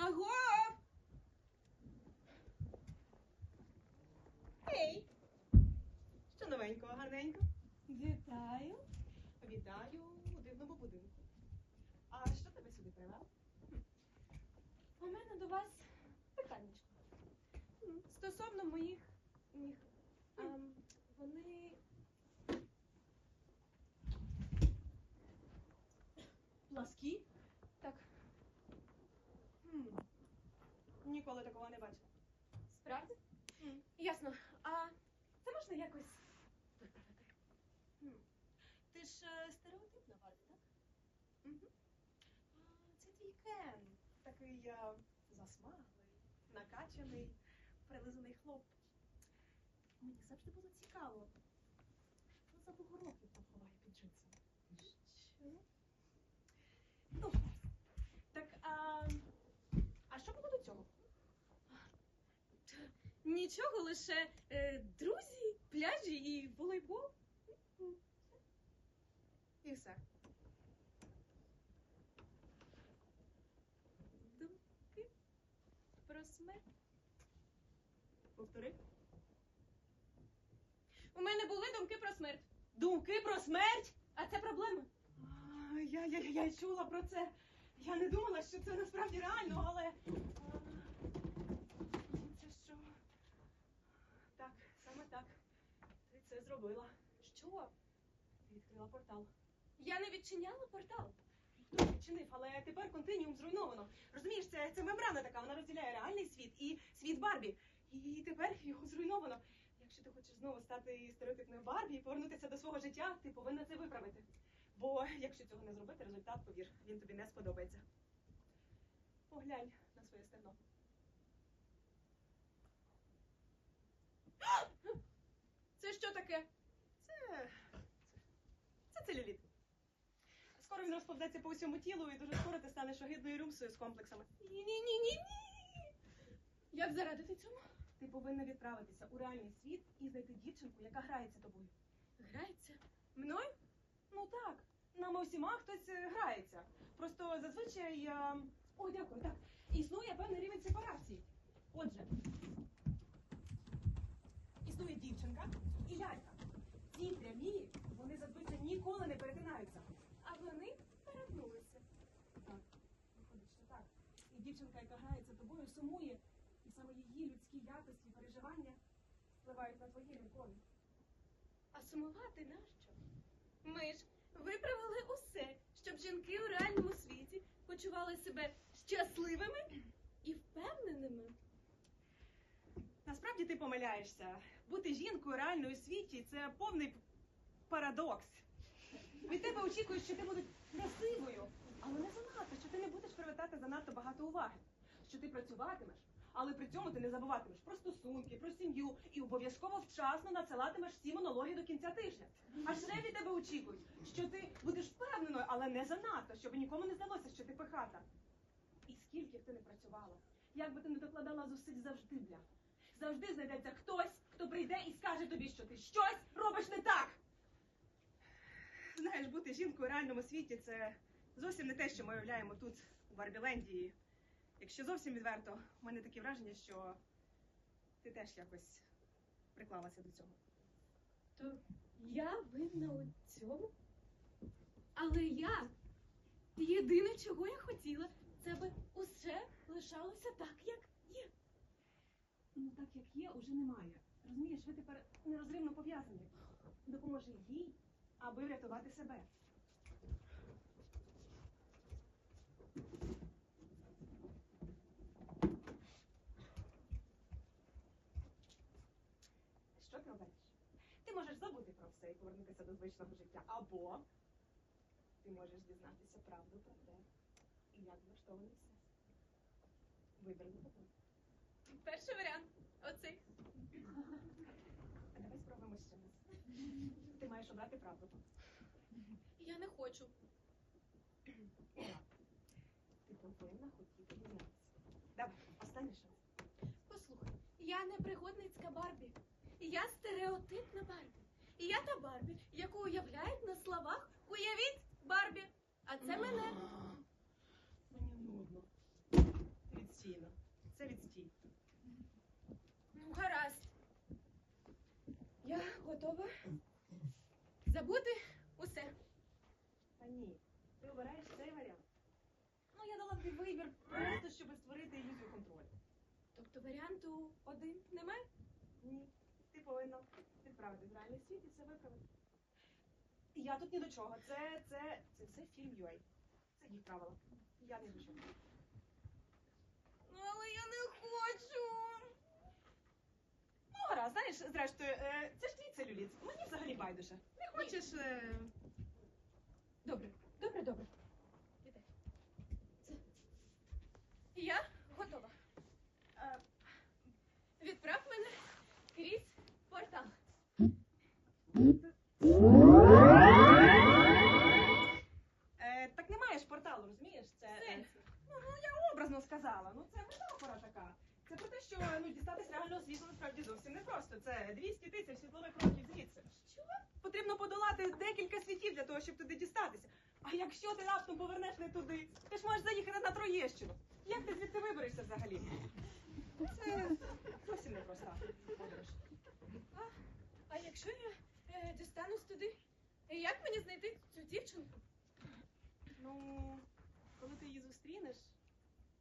Аго! Ей! Що новенького, гарненько? Вітаю. Вітаю у дивному будинку. А що тебе сюди привело? У мене до вас питання. Стосовно моїх ніх. Ам, ем, Вони Ніколи такого не бачила. справді? Ясно. А це можна якось виправити? Хм. Ти ж е, стереотипна Барбі, так? Мгм. А, це твій Кен. Такий е, засмаглий, накачаний, прилизаний хлопець. Мені завжди було цікаво. Що за бугороків там ховає під джинсами? Що? Ну, так, а, а що було до цього? Нічого, лише е, друзі, пляжі і волейбол. І все. Думки про смерть. Повтори. У мене були думки про смерть. Думки про смерть? А це проблема. А, Я, я, я, я чула про це. Я не думала, що це насправді реально, але. а, Це що? Так, саме так. Ти це зробила. Що? Ти відкрила портал. Я не відчиняла портал. Хтось відчинив, але тепер континіум зруйновано. Розумієш, це, це мембрана така, вона розділяє реальний світ і світ Барбі. І тепер його зруйновано. Якщо ти хочеш знову стати стереотипною Барбі і повернутися до свого життя, ти повинна це виправити. Бо якщо цього не зробити, результат, повір, він тобі не сподобається. Поглянь на своє стегно. Це що таке? Це. Це целюліт. Скоро він розповзеться по усьому тілу, і дуже скоро ти станеш огидною рюмсою з комплексами. Ні, ні, ні, ні, ні. Як зарадити цьому? Ти повинна відправитися у реальний світ і знайти дівчинку, яка грається тобою. Грається. Мною? Ну так, нами усіма хтось е, грається. Просто зазвичай. е, О, дякую, так. Існує певний рівень сепарації. Отже, існує дівчинка і лялька. Ці прямі, вони зазвичай ніколи не перетинаються. А вони перетнулися. Так, виходить, що так. І дівчинка, яка грається тобою, сумує, і саме її людські якості, переживання впливають на твої любові. А сумувати нащо? Ми ж виправили усе, щоб жінки у реальному світі почували себе щасливими і впевненими. Насправді ти помиляєшся. Бути жінкою реально у світі це повний парадокс. Від тебе очікують, що ти будеш красивою, але не занадто, що ти не будеш привертати занадто багато уваги, що ти працюватимеш, але при цьому ти не забуватимеш про стосунки, про сім'ю і обов'язково вчасно надсилатимеш всі монологи до кінця тижня. А ще від тебе очікують, що ти будеш впевненою, але не занадто, щоб нікому не здалося, що ти пихата. І скільки б ти не працювала, як би ти не докладала зусиль завжди бля. Завжди знайдеться хтось, хто прийде і скаже тобі, що ти щось робиш не так. Знаєш, бути жінкою у реальному світі це зовсім не те, що ми уявляємо тут, у Барбіленді. І Якщо зовсім відверто, у мене таке враження, що ти теж якось приклалася до цього. То я винна у цьому? Але я єдине, чого я хотіла, це би усе лишалося так, як є. Ну, так як є, уже немає. Розумієш, ви тепер нерозривно пов'язані. Допоможи їй, аби врятувати себе. Що ти обереш? Ти можеш забути про все і повернутися до звичного життя. Або ти можеш дізнатися правду про те, і як влаштований все. Вибір за тобою. Перший варіант оцей. А давай спробуємо ще раз. Ти правду. Я не хочу. Ти повинна хотіти дізнатися. Давай, останній шанс. Послухай, я не пригодницька Барбі. Я стереотипна Барбі. І я та Барбі, яку уявляють на словах Уявіть Барбі. А це мене. Мені нудно. Відстійно. Це відстій. Ну, гаразд. Я готова забути усе. Та ні, ти обираєш цей варіант. Ну, я дала тобі вибір просто, щоб створити ілюзію контролю. Тобто варіанту один немає? Ні. Ти повинна відправитись в реальний світ і все виправити. Я тут ні до чого. Це, це, це все фільм UA. Це їх правила. Я ні до чого. Ну, але я не хочу. Гаразд, знаєш, зрештою, е, це ж твій целюліт. Мені взагалі байдуже. Не хочеш. Е... Добре, добре, добре. Іди. Це... Я готова. Е, Відправ мене крізь портал. Е, так немає ж порталу, розумієш? Це е, Сенсі. ну, ну, я образно сказала. Ну це метафора така. Це про те, що ну дістатись реального світу насправді зовсім не просто. Це 200 тисяч світлових років звідси. Що? Потрібно подолати декілька світів для того, щоб туди дістатися. А якщо ти раптом повернеш не туди, ти ж можеш заїхати на Троєщину. Як ти звідти виберешся взагалі? Це зовсім не проста подорож. А якщо я е, дістанусь туди, е, як мені знайти цю дівчинку? Ну, коли ти її зустрінеш,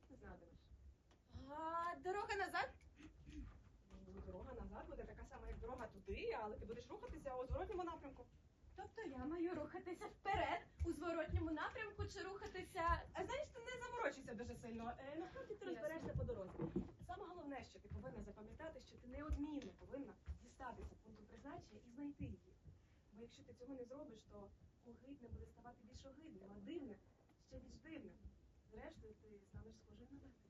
не знатимеш. А дорога назад? Ну, Дорога назад буде така сама, як дорога туди, але ти будеш рухатися у зворотньому напрямку. Тобто я маю рухатися вперед у зворотньому напрямку чи рухатися. А знаєш, ти не заморочуйся дуже сильно. Е, насправді ти розберешся по дорозі. Саме головне, що ти повинна запам'ятати, що ти неодмінно повинна дістатися пункту призначення і знайти її. Бо якщо ти цього не зробиш, то огидне буде ставати більш огидним, а дивне ще більш дивним. Зрештою, ти станеш схожою на Бету.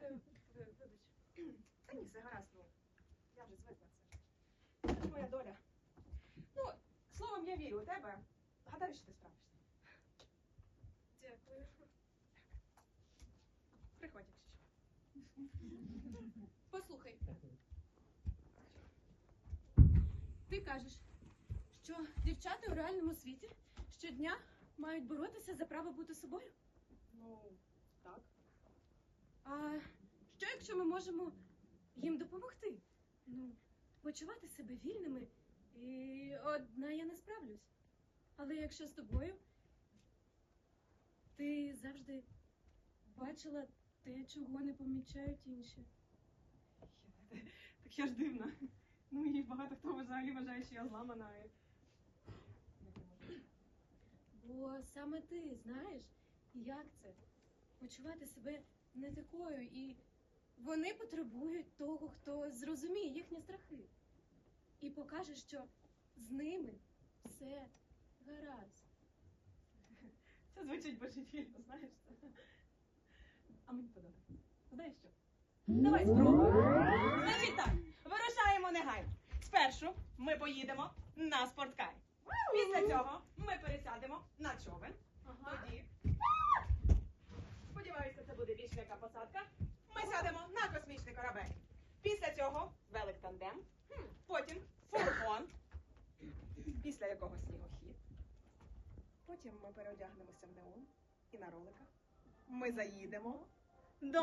Е, Вибач. Та ні, все гаразд, ну. Я вже звикла це. Це ж моя доля. Ну, словом, я вірю у тебе. Гадаю, що ти справишся. Дякую. Приходь, якщо що. Послухай. Ти кажеш, що дівчата у реальному світі щодня мають боротися за право бути собою? Ну, так. А що якщо ми можемо їм допомогти? Ну, почувати себе вільними, і одна я не справлюсь. Але якщо з тобою, ти завжди бачила те, чого не помічають інші. Так я ж дивна. Ну і багато хто взагалі вважає, що я зламана. Бо саме ти знаєш, як це почувати себе не такою, і вони потребують того, хто зрозуміє їхні страхи і покаже, що з ними все гаразд. Це звучить божевільно, знаєш. А мені подобається. Знаєш що? Давай спробуємо. Значить так, вирушаємо негайно. Спершу ми поїдемо на спорткар. Після цього ми пересядемо на човен. Тоді. Сподіваюся, це буде більш м'яка посадка. Ми сядемо на космічний корабель. Після цього велик тандем. Потім фургон. Після якого снігохід. Потім ми переодягнемося в неон і на роликах. Ми заїдемо до